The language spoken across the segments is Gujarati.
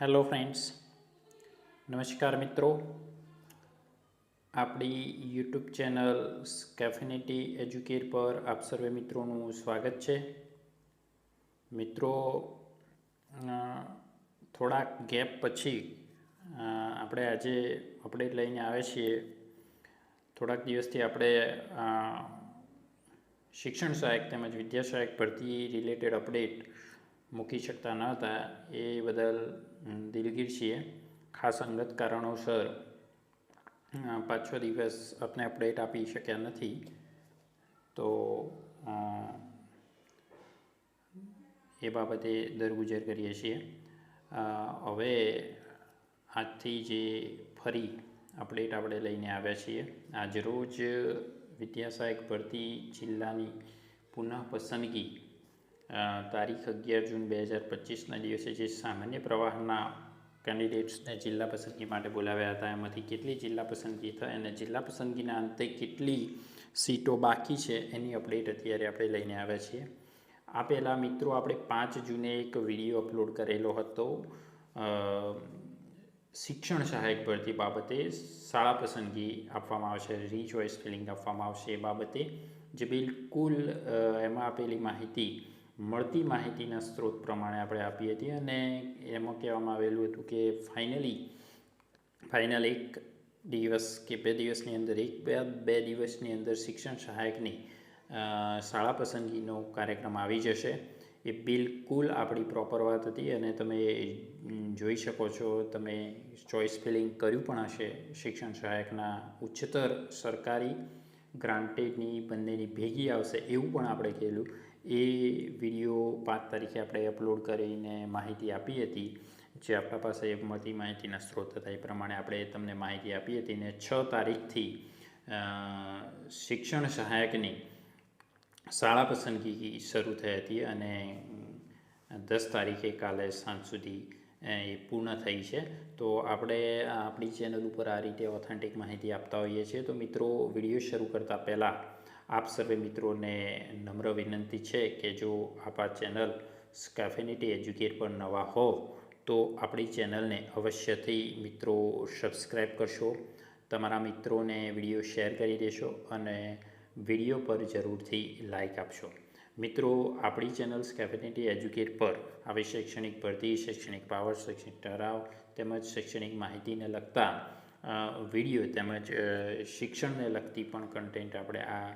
હેલો ફ્રેન્ડ્સ નમસ્કાર, મિત્રો. આપણી યુટ્યુબ ચેનલ સ્કેફિનિટી એજ્યુકેર પર આપ સર્વે મિત્રોનું સ્વાગત છે. મિત્રો થોડાક ગેપ પછી આપણે આજે અપડેટ લઈને આવ્યા છીએ. થોડાક દિવસથી આપણે શિક્ષણ સહાયક તેમજ વિદ્યા સહાયક ભરતી રિલેટેડ અપડેટ મૂકી શકતા ન હતા એ બદલ દિલગીર છીએ ખાસ અંગત કારણોસર પાંચ છ દિવસ આપને અપડેટ આપી શક્યા નથી. તો એ બાબતે દરગુજર કરીએ છીએ. હવે આજથી જે ફરી અપડેટ આપણે લઈને આવ્યા છીએ આજરોજ વિદ્યા સહાયક ભરતી જિલ્લાની પુનઃ પસંદગી તારીખ અગિયાર જૂન બે હજાર પચીસના દિવસે જે સામાન્ય પ્રવાહના કેન્ડિડેટ્સને જિલ્લા પસંદગી માટે બોલાવ્યા હતા, એમાંથી કેટલી જિલ્લા પસંદગી થઈ અને જિલ્લા પસંદગીના અંતે કેટલી સીટો બાકી છે એની અપડેટ અત્યારે આપણે લઈને આવ્યા છીએ. આ પહેલાં મિત્રો આપણે પાંચ જૂને એક વીડિયો અપલોડ કરેલો હતો. શિક્ષણ સહાયક ભરતી બાબતે શાળા પસંદગી આપવામાં આવશે રીચોઇસ ફિલિંગ આપવામાં આવશે એ બાબતે. જે બિલકુલ એમાં આપેલી માહિતી મળતી માહિતીના સ્ત્રોત પ્રમાણે આપણે આપી હતી અને એમાં કહેવામાં આવેલું હતું કે ફાઇનલી ફાઇનલ એક દિવસ કે બે દિવસની અંદર, એક બે બે દિવસની અંદર શિક્ષણ સહાયકની શાળા પસંદગીનો કાર્યક્રમ આવી જશે. એ બિલકુલ આપણી પ્રોપર વાત હતી અને તમે જોઈ શકો છો. તમે ચોઇસ ફિલિંગ કર્યું પણ હશે શિક્ષણ સહાયકના ઉચ્ચતર સરકારી ગ્રાન્ટેડની બંનેની ભેગી આવશે એવું પણ આપણે કહેલું. એ વીડિયો પાંચ તારીખે આપણે અપલોડ કરીને માહિતી આપી હતી. જે આપણા પાસે મળતી માહિતીના સ્ત્રોત હતા. એ પ્રમાણે આપણે તમને માહિતી આપી હતી ને છ તારીખથી શિક્ષણ સહાયકની શાળા પસંદગી શરૂ થઈ હતી અને દસ તારીખે કાલે સાંજ સુધી એ પૂર્ણ થઈ છે. તો આપણે આપણી ચેનલ ઉપર આ રીતે ઓથેન્ટિક માહિતી આપતા હોઈએ છીએ. તો મિત્રો, વીડિયો શરૂ કરતાં પહેલાં આપ સર્વે મિત્રોને નમ્ર વિનંતી છે કે જો આપા ચેનલ સ્કેફિનિટી એજ્યુકેટ પર નવા હો, તો આપણી ચેનલને અવશ્યથી મિત્રો સબસ્ક્રાઈબ કરશો. તમારા મિત્રોને વીડિયો શેર કરી દેશો અને વીડિયો પર જરૂરથી લાઇક આપશો. મિત્રો, આપણી ચેનલ સ્કેફિનિટી એજ્યુકેટ પર આવી શૈક્ષણિક ભરતી, શૈક્ષણિક પાવર, શૈક્ષણિક ઠરાવ તેમજ શૈક્ષણિક માહિતીને લગતા વીડિયો તેમજ શિક્ષણને લગતી પણ કન્ટેન્ટ આપણે આ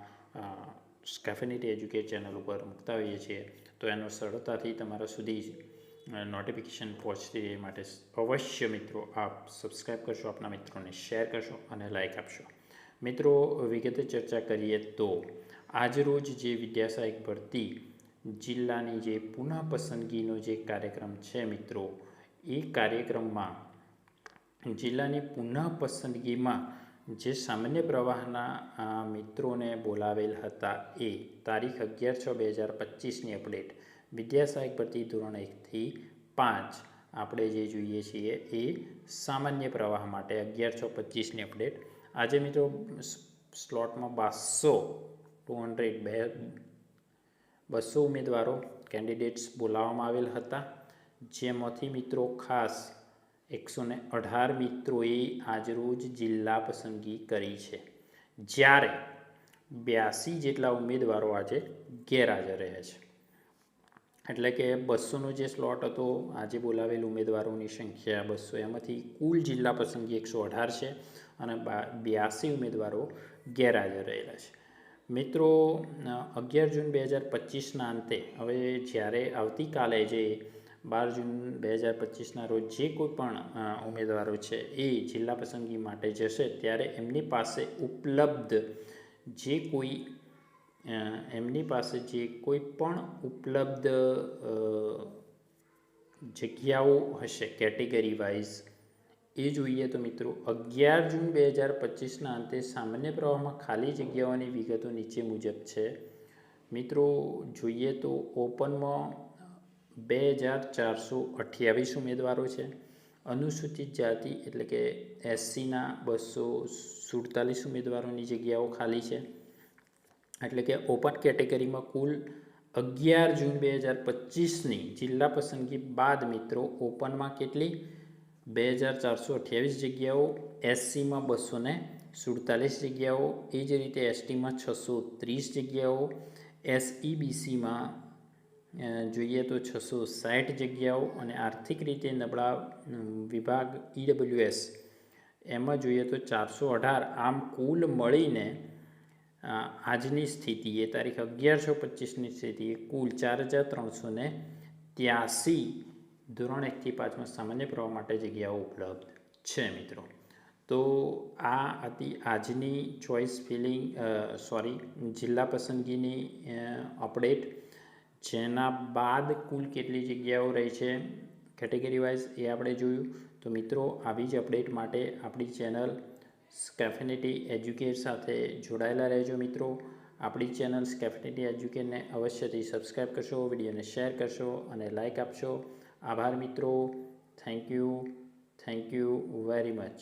સ્કેફિનિટી એજ્યુકેટ ચેનલ ઉપર મૂકતા હોઈએ છીએ. તો એનો સરળતાથી તમારા સુધી નોટિફિકેશન પહોંચતી એ માટે અવશ્ય મિત્રો આપ સબસ્ક્રાઈબ કરશો, આપના મિત્રોને શેર કરશો અને લાઇક આપશો. મિત્રો, વિગતે ચર્ચા કરીએ તો આજરોજ જે વિદ્યાસહાયક ભરતી, જિલ્લાની જે પુનઃ પસંદગીનો જે કાર્યક્રમ છે મિત્રો, એ કાર્યક્રમમાં જિલ્લાની પુનઃ પસંદગીમાં જે સામાન્ય પ્રવાહના મિત્રોને બોલાવેલ હતા એ તારીખ અગિયાર છ બે હજાર પચીસની અપડેટ વિદ્યાસહાયક ભરતી ધોરણ એકથી પાંચ આપણે જે જોઈએ છીએ એ સામાન્ય પ્રવાહ માટે અગિયાર છ પચીસની અપડેટ. આજે મિત્રો સ્લોટમાં બારસો ટુ હંડ્રેડ બે બસો ઉમેદવારો કેન્ડિડેટ્સ બોલાવવામાં આવેલ હતા. જેમાંથી મિત્રો ખાસ એકસો ને અઢાર મિત્રોએ આજરોજ જિલ્લા પસંદગી કરી છે. જ્યારે બ્યાસી જેટલા ઉમેદવારો આજે ગેરહાજર રહ્યા છે. એટલે કે બસોનો જે સ્લોટ હતો, આજે બોલાવેલ ઉમેદવારોની સંખ્યા બસો, એમાંથી કુલ જિલ્લા પસંદગી એકસો અઢાર છે અને બ્યાસી ઉમેદવારો ગેરહાજર રહેલા છે. મિત્રો અગિયાર જૂન બે હજાર પચીસના અંતે, હવે જ્યારે આવતીકાલે જે બાર જૂન બે હજાર પચીસના રોજ જે કોઈ પણ ઉમેદવારો છે, એ જિલ્લા પસંદગી માટે જશે, ત્યારે એમની પાસે ઉપલબ્ધ જે કોઈ એમની પાસે જે કોઈ પણ ઉપલબ્ધ જગ્યાઓ હશે કેટેગરી વાઇઝ એ જોઈએ તો મિત્રો, અગિયાર જૂન બે હજાર પચીસના અંતે સામાન્ય પ્રવાહમાં ખાલી જગ્યાઓની વિગતો નીચે મુજબ છે. મિત્રો, જોઈએ તો ઓપનમાં બે હજાર ચારસો અઠ્યાવીસ ઉમેદવારો છે. અનુસૂચિત જાતિ એટલે કે એસસીના બસો સુડતાલીસ ઉમેદવારોની જગ્યાઓ ખાલી છે. એટલે કે ઓપન કેટેગરીમાં કુલ અગિયાર જૂન બે હજાર પચીસની જિલ્લા પસંદગી બાદ મિત્રો, ઓપનમાં કેટલી? બે હજાર ચારસો અઠ્યાવીસ જગ્યાઓ એસસીમાં બસો ને સુડતાલીસ જગ્યાઓ, એ જ રીતે એસટીમાં છસો ત્રીસ જગ્યાઓ, એસઈબીસીમાં જોઈએ તો છસો સાઠ જગ્યાઓ અને આર્થિક રીતે નબળા વિભાગ ઈડબ્લ્યુએસ એમાં જોઈએ તો ચારસો અઢાર. આમ કુલ મળીને આજની સ્થિતિ, એ તારીખ અગિયારસો પચીસની સ્થિતિએ કુલ ચાર હજાર ત્રણસો ત્યાસી ધોરણ એકથી પાંચમાં સામાન્ય પ્રવાહ માટે જગ્યાઓ ઉપલબ્ધ છે મિત્રો. તો આ હતી આજની ચોઇસ ફિલિંગ સોરી, જિલ્લા પસંદગીની અપડેટ. જેના બાદ કુલ કેટલી જગ્યાઓ રહી છે કેટેગરી વાઇઝ એ આપણે જોયું. તો મિત્રો, આવી જ અપડેટ માટે આપણી ચેનલ સ્કેફિનિટી એજ્યુકેટ સાથે જોડાયેલા રહેજો મિત્રો. આપણી ચેનલ સ્કેફિનિટી એજ્યુકેટને અવશ્યથી સબસ્ક્રાઈબ કરશો, વિડીયોને શેર કરશો અને લાઇક આપશો. આભાર મિત્રો. Thank you thank you very much